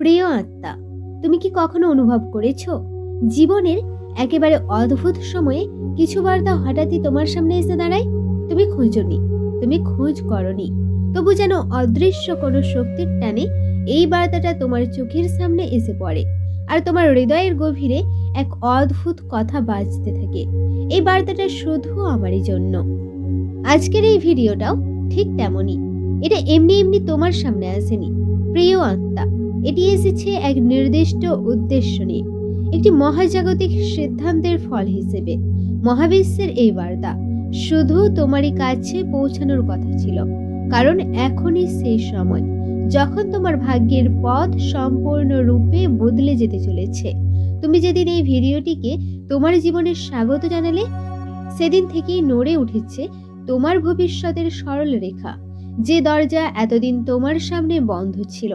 প্রিয় আত্মা, তুমি কি কখনো অনুভব করেছ? জীবনের একেবারে অদ্ভুত সময়ে কিছু বার্তা হঠাৎই তোমার সামনে এসে দাঁড়ায়? তুমি খোঁজনি, তুমি খোঁজ করনি। তবু যেন অদৃশ্য কোনো শক্তির টানে এই বার্তাটা তোমার চোখের সামনে এসে পড়ে আর তোমার হৃদয়ের গভীরে এক অদ্ভুত কথা বাজতে থাকে। এই বার্তাটা শুধু আমারই জন্য। আজকের এই ভিডিওটাও ঠিক তেমনই। এটা এমনি এমনি তোমার সামনে আসেনি। প্রিয় আত্মা এটি এসেছে এক নির্দিষ্ট উদ্দেশ্য নিয়ে। একটি মহাজাগতিক সিদ্ধান্তের ফল হিসেবে। মহাবিশ্বের এই বার্তা, শুধু তোমারই কাছে পৌঁছানোর কথা ছিল। কারণ এখনই সেই সময়, যখন তোমার ভাগ্যের পথ সম্পূর্ণরূপে বদলে যেতে চলেছে। তুমি যেদিন এই ভিডিওটিকে তোমার জীবনের স্বাগত জানালে, সেদিন থেকেই নড়ে উঠেছে তোমার ভবিষ্যতের সরল রেখা যে দরজা এতদিন তোমার সামনে বন্ধ ছিল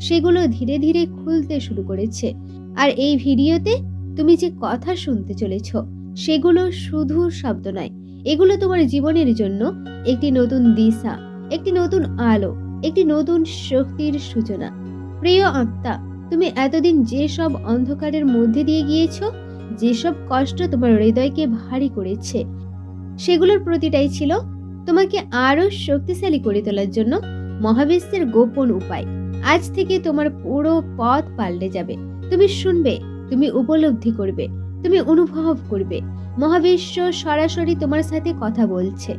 সেগুলো ধীরে ধীরে খুলতে শুরু করেছে। আর এই ভিডিওতে তুমি যে কথা শুনতে চলেছ, সেগুলো শুধু শব্দ নয়, এগুলো তোমার জীবনের জন্য একটি নতুন দিশা, একটি নতুন আলো, একটি নতুন শক্তির সূচনা। প্রিয় আত্মা, তুমি এতদিন যেসব অন্ধকারের মধ্যে দিয়ে গিয়েছো, যেসব কষ্ট তোমার হৃদয়কে ভারী করেছে, সেগুলোর প্রতিটাই ছিল তোমাকে আরও শক্তিশালী করে তোলার জন্য মহাবিশ্বের গোপন উপায়। আজ থেকে তোমার পুরো পথ পাল্টে যাবে। তুমি শুনবে, তুমি উপলব্ধি করবে, তুমি অনুভব করবে। মহাবিশ্ব সরাসরি তোমার সাথে কথা বলছে।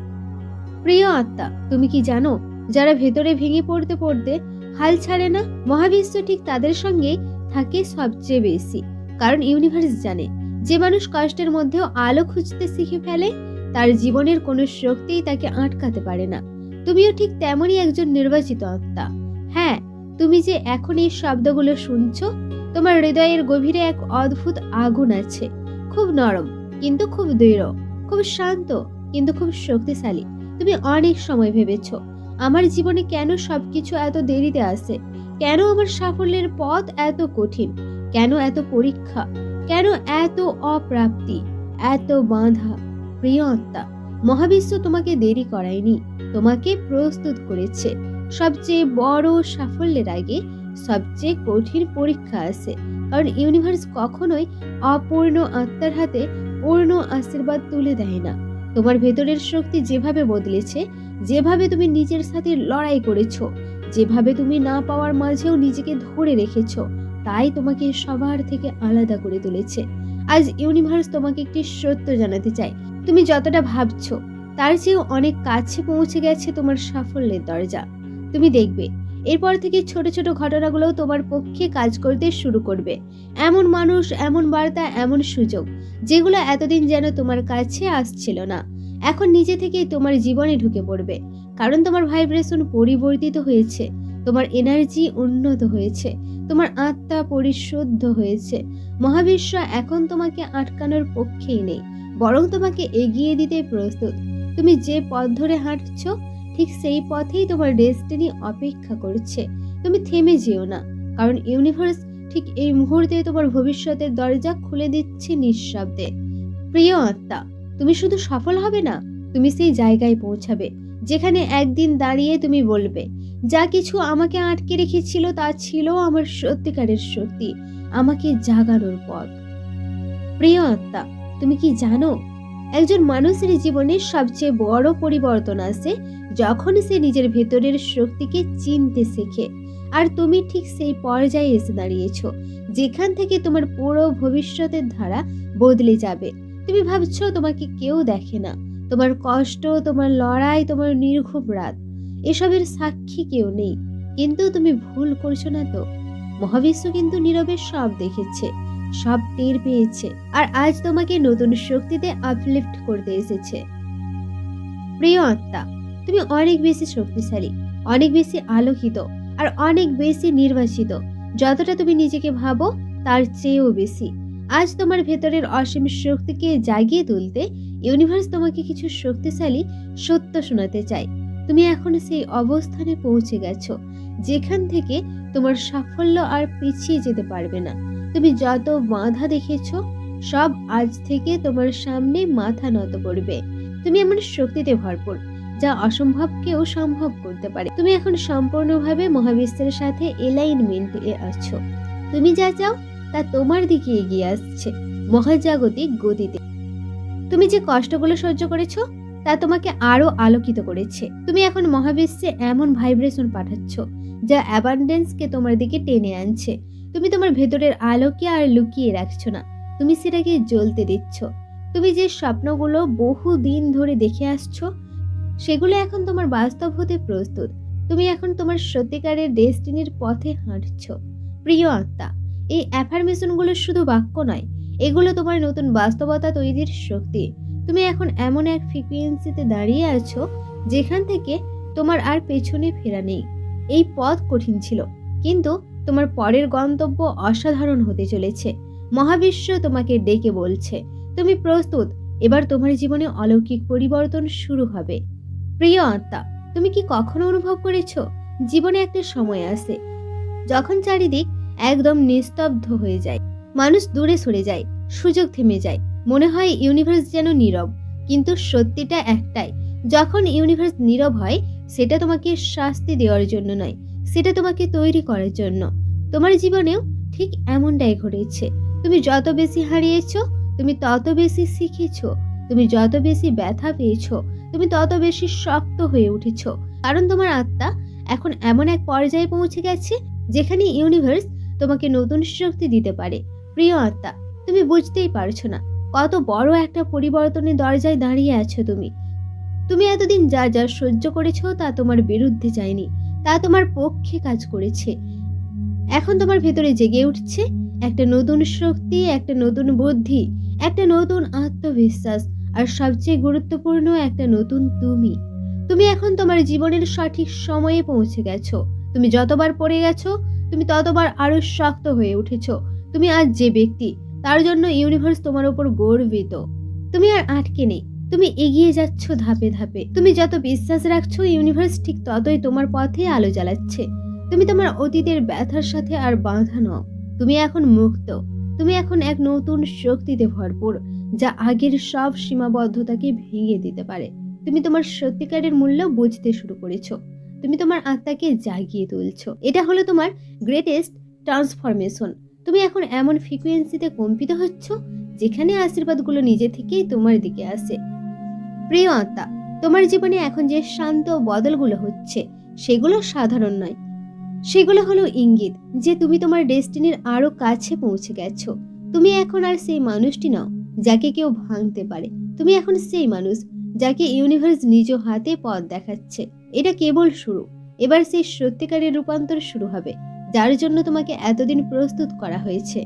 প্রিয় আত্মা, তুমি কি জানো, যারা ভেতরে ভেঙে পড়তে পড়তে হাল ছাড়ে না, মহাবিশ্ব ঠিক তাদের সঙ্গে থাকে সবচেয়ে বেশি। কারণ ইউনিভার্স জানে, যে মানুষ কষ্টের মধ্যেও আলো খুঁজতে শিখে ফেলে, তার জীবনের কোনো শক্তিই তাকে আটকাতে পারে না। তুমিও ঠিক তেমনই একজন নির্বাচিত আত্মা। হ্যাঁ তুমি যে এখন এই শব্দগুলো শুনছো, তোমার হৃদয়ের গভীরে এক অদ্ভুত আগুন আছে। খুব নরম, কিন্তু খুব দৃঢ়, খুব শান্ত, কিন্তু খুব শক্তিশালী। তুমি অনেক সময় ভেবেছো, আমার জীবনে কেন সবকিছু এত দেরিতে আসে? কেন আমার সাফল্যের পথ এত কঠিন? কেন এত পরীক্ষা? কেন এত অপ্রাপ্তি? এত বাঁধা? প্রিয় আত্মা, মহাবিশ্ব তোমাকে দেরি করায়নি, তোমাকে প্রস্তুত করেছে। সবচেয়ে বড় সাফল্যের আগে সবচেয়ে কঠিন পরীক্ষা আছে। কারণ ইউনিভার্স কখনোই অপূর্ণ আত্মার হাতে পূর্ণ আশীর্বাদ তুলে দেয় না। তোমার ভেতরের শক্তি যেভাবে বদলেছে, যেভাবে তুমি নিজের সাথে লড়াই করেছ, যেভাবে তুমি না পাওয়ার মাঝেও নিজেকে ধরে রেখেছো, তাই তোমাকে সবার থেকে আলাদা করে তুলেছে। আজ ইউনিভার্স তোমাকে একটি সত্য জানাতে চায়। তুমি যতটা ভাবছ, তার চেয়েও অনেক কাছে পৌঁছে গেছে তোমার সাফল্যের দরজা। তুমি দেখবে। এরপর থেকে ছোট ছোট ঘটনাগুলোও তোমার পক্ষে কাজ করতে শুরু করবে। এমন মানুষ, এমন বার্তা, এমন সুযোগ, যেগুলো এতদিন যেন তোমার কাছে আসছিল না। এখন নিজে থেকেই তোমার জীবনে ঢুকে পড়বে। কারণ তোমার ভাইব্রেশন পরিবর্তিত হয়েছে। তোমার এনার্জি উন্নত হয়েছে। তোমার আত্মা পরিশুদ্ধ হয়েছে। মহাবিশ্ব এখন তোমাকে আটকানোর পক্ষেই নেই। বরং তোমাকে এগিয়ে দিতে প্রস্তুত। তুমি যে পথ ধরে হাঁটছো ঠিক সেই পথেই তোমার ডেস্টিনি অপেক্ষা করছে। তুমি থেমে যেও না, কারণ ইউনিভার্স ঠিক এই মুহূর্তে তোমার ভবিষ্যতের দরজা খুলে দিচ্ছে নিঃশব্দে। প্রিয় আত্মা, তুমি শুধু সফল হবে না, তুমি সেই জায়গায় পৌঁছাবে, যেখানে একদিন দাঁড়িয়ে তুমি বলবে, যা কিছু আমাকে আটকে রেখেছিল তা ছিল আমার সত্যিকারের শক্তি, আমাকে জাগানোর পথ। প্রিয় আত্মা, তুমি কি জানো একজন মানুষের জীবনে সবচেয়ে বড় পরিবর্তন আসে যখন সে নিজের ভেতরের শক্তিকে চিনতে শেখে। আর তুমি ঠিক সেই পর্যায়ে এসে দাঁড়িয়েছ, যেখান থেকে তোমার পুরো ভবিষ্যতের ধারা বদলে যাবে। তুমি ভাবছ তোমাকে কেউ দেখে না। তোমার কষ্ট, তোমার লড়াই, তোমার নির্ঘুম রাত, এসবের সাক্ষী কেউ নেই। কিন্তু তুমি ভুল করছ না তো। মহাবিশ্ব কিন্তু নীরবে সব দেখেছে। সব টের পেয়েছে আর আজ তোমাকে নতুন শক্তিতে আপলিফট করতে এসেছে। প্রিয় আত্মা, তুমি অনেক বেশি শক্তিশালী, অনেক বেশি আলোকিত আর অনেক বেশি নির্বাচিত যতটা তুমি নিজেকে ভাবো, তার চেয়েও বেশি। আজ তোমার ভেতরের অসীম শক্তিকে জাগিয়ে তুলতে ইউনিভার্স তোমাকে কিছু শক্তিশালী সত্য শোনাতে চায়। তুমি এখন সেই অবস্থানে পৌঁছে গেছো, যেখান থেকে তোমার সাফল্য আর পিছিয়ে যেতে পারবে না। তুমি যত বাধা দেখেছ, সব আজ থেকে তোমার সামনে মাথা নত করবে। তুমি এমন শক্তিতে ভরপুর, যা অসম্ভবকেও সম্ভব করতে পারে। তুমি এখন সম্পূর্ণভাবে মহাবিশ্বের সাথে এলাইনমেন্টে আছো। তুমি যা চাও, তা তোমার দিকে এগিয়ে আসছে, মহাজাগতিক গতিতে। তুমি যে কষ্টগুলো সহ্য করেছ, তা তোমাকে আরও আলোকিত করেছে। তুমি এখন মহাবিশ্বে এমন ভাইব্রেশন পাঠাচ্ছ যা অ্যাবান্ডেন্সকে তোমার দিকে টেনে আনছে। তুমি তোমার ভেতরের আলোকে আর লুকিয়ে রাখছো না। তুমি সেটাকে জ্বলতে দিচ্ছ। তুমি যে স্বপ্নগুলো বহু দিন ধরে দেখে আসছো, সেগুলো এখন তোমার বাস্তব হতে প্রস্তুত। তুমি এখন তোমার সত্যিকারের ডেস্টিনির পথে হাঁটছো। প্রিয় আত্মা, এই অ্যাফার্মেশনগুলো শুধু বাক্য নয়, এগুলো তোমার নতুন বাস্তবতা তৈরির শক্তি। তুমি এখন এমন এক ফ্রিকুয়েন্সিতে দাঁড়িয়ে আছো, যেখান থেকে তোমার আর পেছনে ফেরা নেই। এই পথ কঠিন ছিল। কিন্তু তোমার পরের গন্তব্য অসাধারণ হতে চলেছে। মহাবিশ্ব তোমাকে ডেকে বলছে, তুমি প্রস্তুত, এবার তোমার জীবনে অলৌকিক পরিবর্তন শুরু হবে। প্রিয় আত্মা, তুমি কি কখনো অনুভব করেছ? জীবনে একটা সময় আসে যখন চারিদিক একদম নিস্তব্ধ হয়ে যায়। মানুষ দূরে সরে যায়, সুযোগ থেমে যায়। মনে হয় ইউনিভার্স যেন নীরব, কিন্তু সত্যিটা একটাই, যখন ইউনিভার্স নীরব হয় সেটা তোমাকে শাস্তি দেওয়ার জন্য নয়, সেটা তোমাকে তৈরি করার জন্য। তোমার জীবনেও ঠিক এমনটাই ঘটেছে। তুমি যত বেশি হারিয়েছ, তুমি তত বেশি শিখেছ, তুমি যত বেশি ব্যথা পেয়েছ, তুমি তত বেশি শক্ত হয়ে উঠেছ। কারণ তোমার আত্মা এখন এমন এক পর্যায়ে পৌঁছে গেছে, যেখানে ইউনিভার্স তোমাকে নতুন শক্তি দিতে পারে। প্রিয় আত্মা, তুমি বুঝতেই পারছ না কত বড় একটা পরিবর্তনের দরজায় দাঁড়িয়ে আছো তুমি। তুমি এতদিন যা যা সহ্য করেছ তা তোমার বিরুদ্ধে যায়নি, তা তোমার পক্ষে কাজ করেছে। এখন তোমার ভেতরে জেগে উঠছে একটা নতুন শক্তি, একটা নতুন বুদ্ধি, একটা নতুন আত্মবিশ্বাস, আর সবচেয়ে গুরুত্বপূর্ণ একটা নতুন তুমি। তুমি এখন তোমার জীবনের সঠিক সময়ে পৌঁছে গেছো। তুমি যতবার পড়ে গেছো, তুমি ততবার আরও শক্ত হয়ে উঠেছো। তুমি আজ যে ব্যক্তি, তার জন্য ইউনিভার্স তোমার উপর গর্বিত। তুমি আর আটকে নেই। তুমি এগিয়ে যাচ্ছ ধাপে ধাপে। তুমি যত বিশ্বাস রাখছো ইউনিভার্স ঠিক ততই তোমার পথে আলো জ্বালাচ্ছে। তুমি তোমার অতীতের ব্যথার সাথে আর বাঁধা নও। তুমি এখন মুক্ত। তুমি এখন এক নতুন শক্তিতে ভরপুর, যা আগের সব সীমাবদ্ধতাকে ভেঙে দিতে পারে। তুমি তোমার সত্যিকারের মূল্য বুঝতে শুরু করেছ। তুমি তোমার আত্মাকে জাগিয়ে তুলছো। এটা হলো তোমার গ্রেটেস্ট ট্রান্সফরমেশন তুমি এখন এমন ফ্রিকুয়েন্সিতে কম্পিত হচ্ছ, যেখানে আশীর্বাদগুলো নিজে থেকেই তোমার দিকে আসে। প্রিয় আত্মা তোমার জীবনে এখন যে শান্ত বদলগুলো হচ্ছে, সেগুলো সাধারণ নয়। সেগুলো হলো ইঙ্গিত যে তুমি তোমার ডেস্টিনির আরও কাছে পৌঁছে গেছো। তুমি এখন আর সেই মানুষটি নাও যাকে কেউ ভাঙতে পারে। তুমি এখন সেই মানুষ যাকে ইউনিভার্স নিজ হাতে পথ দেখাচ্ছে। এটা কেবল শুরু। এবার সেই সত্যিকারের রূপান্তর শুরু হবে, যার জন্য তোমাকে এতদিন প্রস্তুত করা হয়েছে।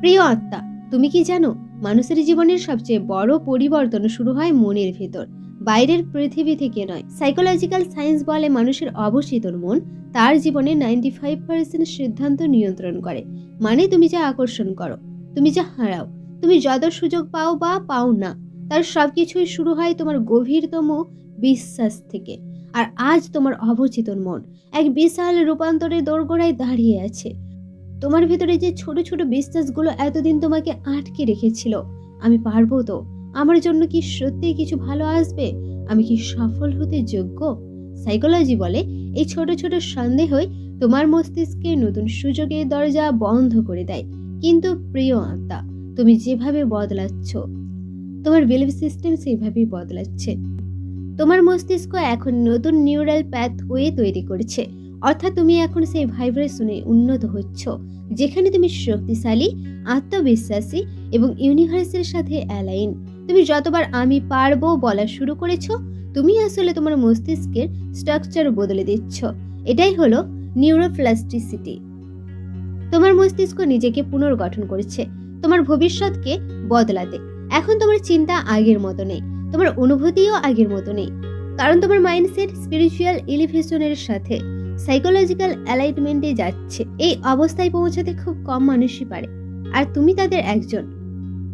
প্রিয় আত্মা তুমি কি জানো মানুষের জীবনের সবচেয়ে বড় পরিবর্তন শুরু হয় মনের ভেতর। বাইরের পৃথিবী থেকে নয়। সাইকোলজিক্যাল সায়েন্স বলে মানুষের অবচেতন মন তার জীবনে নাইনটি ফাইভ পার্সেন্ট সিদ্ধান্ত নিয়ন্ত্রণ করে। মানে তুমি যা আকর্ষণ করো, তুমি যা হারাও, তুমি যত সুযোগ পাও বা পাও না, তার সবকিছুই শুরু হয় তোমার গভীরতম বিশ্বাস থেকে। আর আজ তোমার অবচেতন মন এক বিশাল রূপান্তরের দোরগোড়ায় দাঁড়িয়ে আছে। তোমার ভেতরে যে ছোট ছোট বিশ্বাসগুলো এতদিন তোমাকে আটকে রেখেছিল, আমি পারব তো? আমার জন্য কি সত্যি কিছু ভালো আসবে? আমি কি সফল হতে যোগ্য? সাইকোলজি বলে, এই ছোট ছোট সন্দেহই তোমার মস্তিষ্কে নতুন সুযোগের দরজা বন্ধ করে দেয়। কিন্তু প্রিয় আত্মা, তুমি যেভাবে বদলাচ্ছ, তোমার বিলিভ সিস্টেম সেভাবেই বদলাচ্ছে। তোমার মস্তিষ্ক এখন নতুন নিউরাল প্যাথওয়ে তৈরি করছে। অর্থাৎ তুমি এখন সেই ভাইব্রেশনে উন্নত হচ্ছ। যেখানে তুমি শক্তিশালী, আত্মবিশ্বাসী এবং ইউনিভার্সের সাথে অ্যালাইন তুমি যতবার আমি পারব বলা শুরু করেছ, তুমি আসলে তোমার মস্তিষ্কের স্ট্রাকচার বদলে দিচ্ছ। এটাই হলো নিউরোপ্লাস্টিসিটি তোমার মস্তিষ্ক নিজেকে পুনর্গঠন করছে, তোমার ভবিষ্যৎকে বদলাতে। এখন তোমার চিন্তা আগের মতো নেই, তোমার অনুভূতিও আগের মতো নেই। কারণ তোমার মাইন্ডসেট স্পিরিচুয়াল এলিভেশনের সাথে। সাইকোলজিক্যাল অ্যালাইটমেন্টে যাচ্ছে। এই অবস্থায় পৌঁছাতে খুব কম মানুষই পারে। আর তুমি তাদের একজন।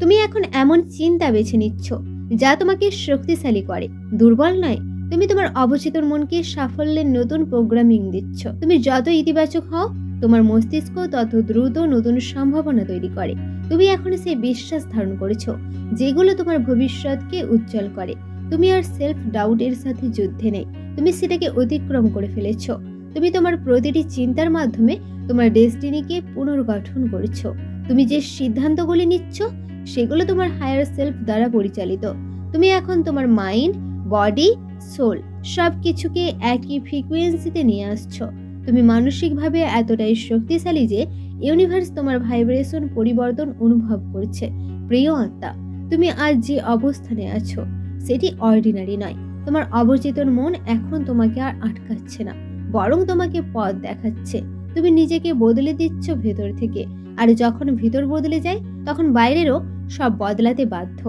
তুমি এখন এমন চিন্তা বেছে নিচ্ছ, যা তোমাকে শক্তিশালী করে। দুর্বল নয়, তুমি তোমার অবচেতন মনকে সাফল্যের নতুন প্রোগ্রামিং দিচ্ছ। তুমি যত ইতিবাচক হও, তোমার মস্তিষ্ক তত দ্রুত নতুন সম্ভাবনা তৈরি করে। তুমি এখন সেই বিশ্বাস ধারণ করেছ, যেগুলো তোমার ভবিষ্যৎকে উজ্জ্বল করে। তুমি আর সেলফ ডাউটের সাথে যুদ্ধে নেই। তুমি সেটাকে অতিক্রম করে ফেলেছো। তুমি তোমার প্রতিটি চিন্তার মাধ্যমে তোমার ডেস্টিনিকে পুনর্গঠন করছ। তুমি যে সিদ্ধান্তগুলি নিচ্ছ, সেগুলো তোমার হায়ার সেলফ দ্বারা পরিচালিত। তুমি এখন তোমার মাইন্ড, বডি, সোল সব কিছুকে একই ফ্রিকোয়েন্সিতে নিয়ে আসছো। তুমি মানসিকভাবে এতটাই শক্তিশালী যে ইউনিভার্স তোমার ভাইব্রেশন পরিবর্তন অনুভব করছে। প্রিয় আত্মা, তুমি আজ যে অবস্থানে আছো, সেটি অর্ডিনারি নয়। তোমার অবচেতন মন এখন তোমাকে আর আটকাচ্ছে না। বরং তোমাকে পথ দেখাচ্ছে। তুমি নিজেকে বদলে দিচ্ছ ভেতর থেকে। আর যখন ভিতর বদলে যায়, তখন বাইরেরও সব বদলাতে বাধ্য।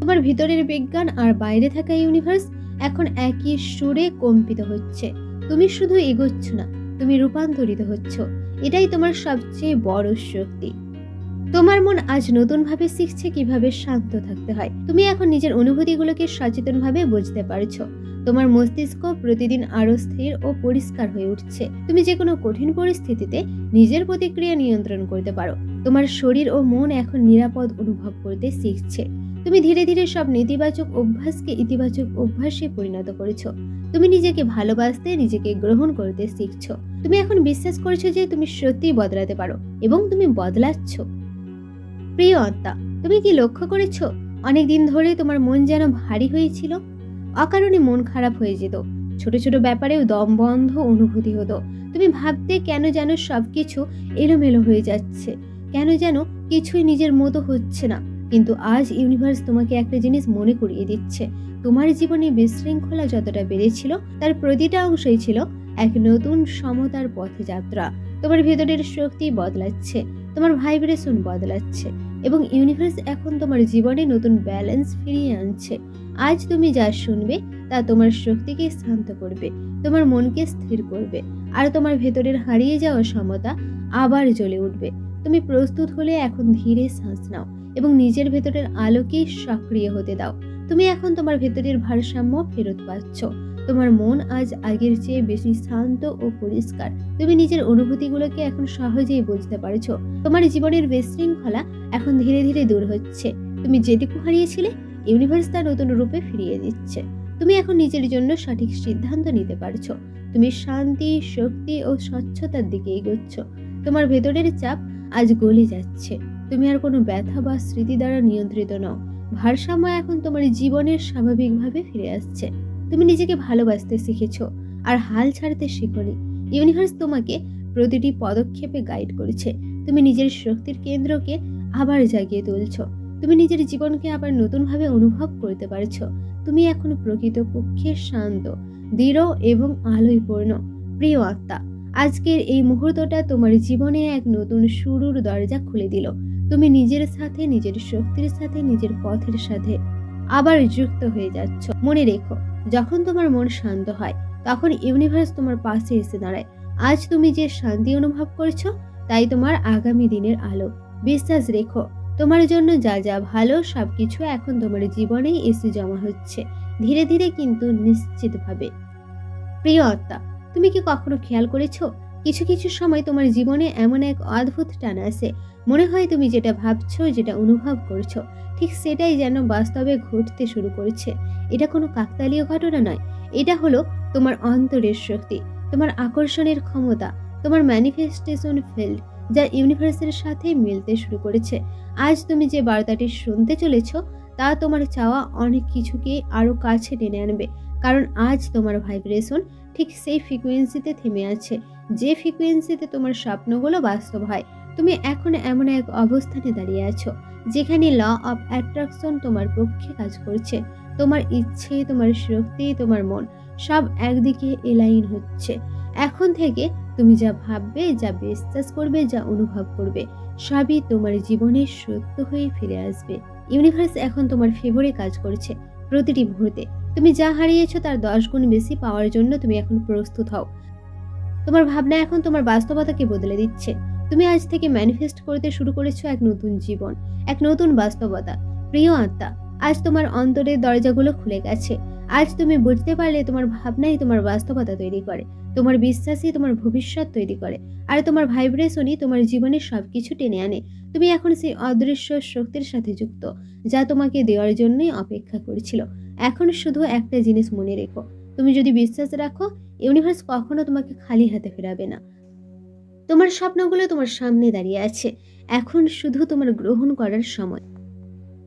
তোমার ভিতরের বিজ্ঞান আর বাইরে থাকা ইউনিভার্স এখন একই সুরে কম্পিত হচ্ছে। তুমি শুধু এগোচ্ছ না, তুমি রূপান্তরিত হচ্ছ। এটাই তোমার সবচেয়ে বড় শক্তি। তোমার মন আজ নতুনভাবে শিখছে কীভাবে শান্ত থাকতে হয়। তুমি এখন নিজের অনুভূতিগুলোকে সচেতনভাবে বুঝতে পারছ। তোমার মস্তিষ্ক প্রতিদিন আরও স্থির ও পরিষ্কার হয়ে উঠছে। তুমি যে কোনো কঠিন পরিস্থিতিতে নিজের প্রতিক্রিয়া নিয়ন্ত্রণ করতে পারো। তোমার শরীর ও মন এখন নিরাপদ অনুভব করতে শিখছে। তুমি ধীরে ধীরে সব নেতিবাচক অভ্যাসকে ইতিবাচক অভ্যাসে পরিণত করেছ। তুমি নিজেকে ভালোবাসতে, নিজেকে গ্রহণ করতে শিখছো। তুমি এখন বিশ্বাস করছ যে তুমি সত্যিই বদলাতে পারো এবং তুমি বদলাচ্ছ। প্রিয় আত্মা, তুমি কি লক্ষ্য করেছ? অনেকদিন ধরে তোমার মন যেন ভারী হয়েছিল অকারণে মন খারাপ হয়ে যেত। ছোট ছোট ব্যাপারেও দম বন্ধ অনুভূতি হতো। তুমি ভাবতে কেন যেন সবকিছু এলোমেলো হয়ে যাচ্ছে। কেন যেন কিছুই নিজের মতো হচ্ছে না। কিন্তু আজ ইউনিভার্স তোমাকে একটা জিনিস মনে করিয়ে দিচ্ছে। তোমার জীবনে বিশৃঙ্খলা যতটা বেড়েছিল, তার প্রতিটা অংশই ছিল এক নতুন সমতার পথে যাত্রা। তোমার ভেতরের শক্তি বদলাচ্ছে, তোমার ভাইব্রেশন বদলাচ্ছে এবং ইউনিভার্স এখন তোমার জীবনে নতুন ব্যালেন্স ফিরিয়ে আনছে। আজ তুমি যা শুনবে তা তোমার শক্তিকে শান্ত করবে, তোমার মনকে স্থির করবে, আর তোমার ভেতরের হারিয়ে যাওয়া সমতা আবার জ্বলে উঠবে। তুমি প্রস্তুত হলে এখন ধীরে শ্বাস নাও এবং নিজের ভেতরের আলোকে সক্রিয় হতে দাও। তুমি এখন তোমার ভেতরের ভারসাম্য ফেরত পাচ্ছ। তোমার মন আজ আগের চেয়ে বেশি শান্ত ও পরিষ্কার। তুমি নিজের অনুভূতিগুলোকে এখন সহজেই বুঝতে পারছ। তোমার জীবনের বিশৃঙ্খলা এখন ধীরে ধীরে দূর হচ্ছে। তুমি যেটুকু হারিয়েছিলে ইউনিভার্স তা নতুন রূপে ফিরিয়ে দিচ্ছে। তুমি এখন নিজের জন্য সঠিক সিদ্ধান্ত নিতে পারছ। তুমি শান্তি, শক্তি ও স্বচ্ছতার দিকে এগোচ্ছ। তোমার ভেতরের চাপ আজ গলে যাচ্ছে। তুমি আর কোনো ব্যথা বা স্মৃতি দ্বারা নিয়ন্ত্রিত নও। ভারসাম্য এখন তোমার জীবনের স্বাভাবিকভাবে ফিরে আসছে। তুমি নিজেকে ভালোবাসতে শিখেছ আর হাল ছাড়তে শিখনি। ইউনিভার্স তোমাকে প্রতিটি পদক্ষেপে গাইড করেছে। তুমি নিজের শক্তির কেন্দ্রকে আবার জাগিয়ে তুলছো। তুমি নিজের জীবনকে আবার নতুনভাবে অনুভব করতে পারছ। তুমি এখন প্রকৃত পক্ষে শান্ত, দৃঢ় এবং আলোয়পূর্ণ। প্রিয় আত্মা, আজকের এই মুহূর্তটা তোমার জীবনে এক নতুন শুরুর দরজা খুলে দিল। তুমি নিজের সাথে, নিজের শক্তির সাথে, নিজের পথের সাথে আবার যুক্ত হয়ে যাচ্ছ। মনে রেখো, যখন তোমার মন শান্ত হয়, তখন ইউনিভার্স তোমার পাশে এসে দাঁড়ায়। আজ তুমি যে শান্তি অনুভব করছ, তাই তোমার আগামী দিনের আলো। বিশ্বাস রেখো তোমার জন্য যা যা ভালো সবকিছু এখন তোমার জীবনেই এসে জমা হচ্ছে। ধীরে ধীরে কিন্তু নিশ্চিতভাবে। প্রিয় আত্মা, তুমি কি কখনো খেয়াল করেছ? কিছু কিছু সময় তোমার জীবনে এমন এক অদ্ভুত টান আসে মনে হয় তুমি যেটা ভাবছ, যেটা অনুভব করছ, ঠিক সেটাই যেন বাস্তবে ঘটতে শুরু করেছে। এটা কোনো কাকতালীয় ঘটনা নয়। এটা হলো তোমার অন্তরের শক্তি, তোমার আকর্ষণের ক্ষমতা, তোমার ম্যানিফেস্টেশন ফিল্ড যা ইউনিভার্সের সাথে মিলতে শুরু করেছে। আজ তুমি যে বার্তাটি শুনতে চলেছ, তা তোমার চাওয়া অনেক কিছুকে আরও কাছে টেনে আনবে। কারণ আজ তোমার ভাইব্রেশন ঠিক সেই ফ্রিকোয়েন্সিতে থেমে আছে, যে ফ্রিকোয়েন্সিতে তোমার স্বপ্নগুলো বাস্তব হয়। তুমি এখন এমন এক অবস্থানে দাঁড়িয়ে আছো, যেখানে ল অফ অ্যাট্রাকশন তোমার পক্ষে কাজ করছে। তোমার ইচ্ছে, তোমার শক্তি, তোমার মন সব একদিকে এলাইন হচ্ছে। এখন থেকে তুমি যা ভাববে, যা বিশ্বাস করবে, যা অনুভব করবে, সবই তোমার জীবনে সত্য হয়ে ফিরে আসবে। ইউনিভার্স এখন তোমার ফেভরে কাজ করছে প্রতিটি মুহূর্তে। তুমি যা হারিয়েছো তার দশ গুণ বেশি পাওয়ার জন্য তুমি এখন প্রস্তুত হও। তোমার ভাবনা এখন তোমার বাস্তবতাকে বদলে দিচ্ছে। তুমি আজ থেকে ম্যানিফেস্ট করতে শুরু করেছ এক নতুন জীবন, এক নতুন বাস্তবতা। প্রিয় আত্মা, আজ তোমার অন্তরের দরজাগুলো খুলে গেছে। আজ তুমি বুঝতে পারলে তোমার ভাবনাই তোমার বাস্তবতা তৈরি করে, তোমার বিশ্বাসই তোমার ভবিষ্যৎ তৈরি করে, আর তোমার ভাইব্রেশনই তোমার জীবনের সবকিছু টেনে আনে। তুমি এখন সেই অদৃশ্য শক্তির সাথে যুক্ত, যা তোমাকে দেওয়ার জন্যই অপেক্ষা করেছিল। এখন শুধু একটা জিনিস মনে রেখো, তুমি যদি বিশ্বাস রাখো, ইউনিভার্স কখনো তোমাকে খালি হাতে ফেরাবে না। তোমার স্বপ্নগুলো তোমার সামনে দাঁড়িয়ে আছে, এখন শুধু তোমার গ্রহণ করার সময়।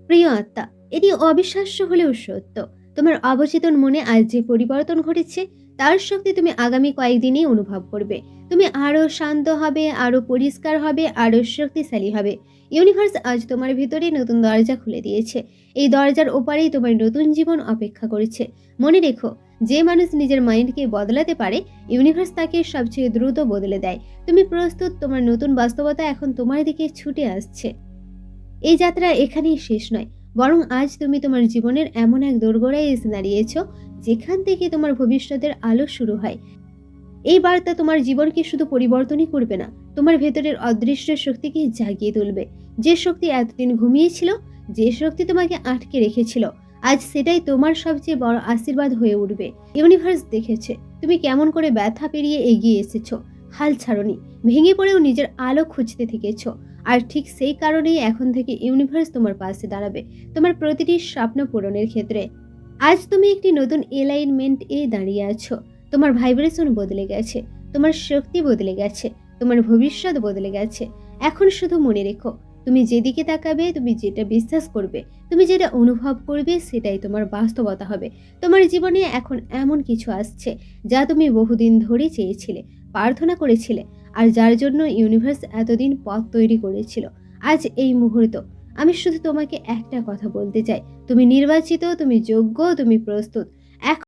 প্রিয় আত্মা, এটি অবিশ্বাস্য হলেও সত্য। তোমার অবচেতন মনে আজ যে পরিবর্তন ঘটেছে, তার শক্তি তুমি আগামী কয়েকদিনেই অনুভব করবে। তুমি আরও শান্ত হবে, আরও পরিষ্কার হবে, আরও শক্তিশালী হবে। ইউনিভার্স আজ তোমার ভিতরে নতুন দরজা খুলে দিয়েছে। এই দরজার ওপারেই তোমার নতুন জীবন অপেক্ষা করেছে। মনে রেখো, যে মানুষ নিজের মাইন্ডকে বদলাতে পারে, ইউনিভার্স তাকে সবচেয়ে দ্রুত বদলে দেয়। তুমি প্রস্তুত, তোমার নতুন বাস্তবতা এখন তোমার দিকে ছুটে আসছে। এই যাত্রা এখানেই শেষ নয়। বরং আজ তুমি তোমার জীবনের এমন এক দোরগোড়ায় এসে দাঁড়িয়েছ, যেখান থেকে তোমার ভবিষ্যতের আলো শুরু হয়। এই বার্তা তোমার জীবনকে শুধু পরিবর্তনই করবে না, তোমার ভেতরের অদৃশ্য শক্তিকে জাগিয়ে তুলবে। যে শক্তি এতদিন ঘুমিয়েছিল, যে শক্তি তোমাকে আটকে রেখেছিল, আজ সেটাই তোমার সবচেয়ে বড় আশীর্বাদ হয়ে উঠবে। ইউনিভার্স দেখেছে, তুমি কেমন করে ব্যথা পেরিয়ে এগিয়ে এসেছ। হাল ছাড়নি, ভেঙে পড়েও নিজের আলো খুঁজতে থেকেছো। আর ঠিক সেই কারণেই এখন থেকে ইউনিভার্স তোমার পাশে দাঁড়াবে, তোমার প্রতিটি স্বপ্ন পূরণের ক্ষেত্রে। আজ তুমি একটি নতুন এলাইনমেন্ট এ দাঁড়িয়ে আছো। তোমার ভাইব্রেশন বদলে গেছে, তোমার শক্তি বদলে গেছে, তোমার ভবিষ্যৎ বদলে গেছে। এখন শুধু মনে রেখো, তুমি যেদিকে তাকাবে, তুমি যেটা বিশ্বাস করবে, তুমি যেটা অনুভব করবে, সেটাই তোমার বাস্তবতা হবে। তোমার জীবনে এখন এমন কিছু আসছে, যা তুমি বহুদিন ধরে চেয়েছিলে, প্রার্থনা করেছিলে আর যার জন্য ইউনিভার্স এতদিন পথ তৈরি করেছিল। আজ এই মুহূর্ত। আমি শুধু তোমাকে একটা কথা বলতে চাই। তুমি নির্বাচিত, তুমি যোগ্য, তুমি প্রস্তুত।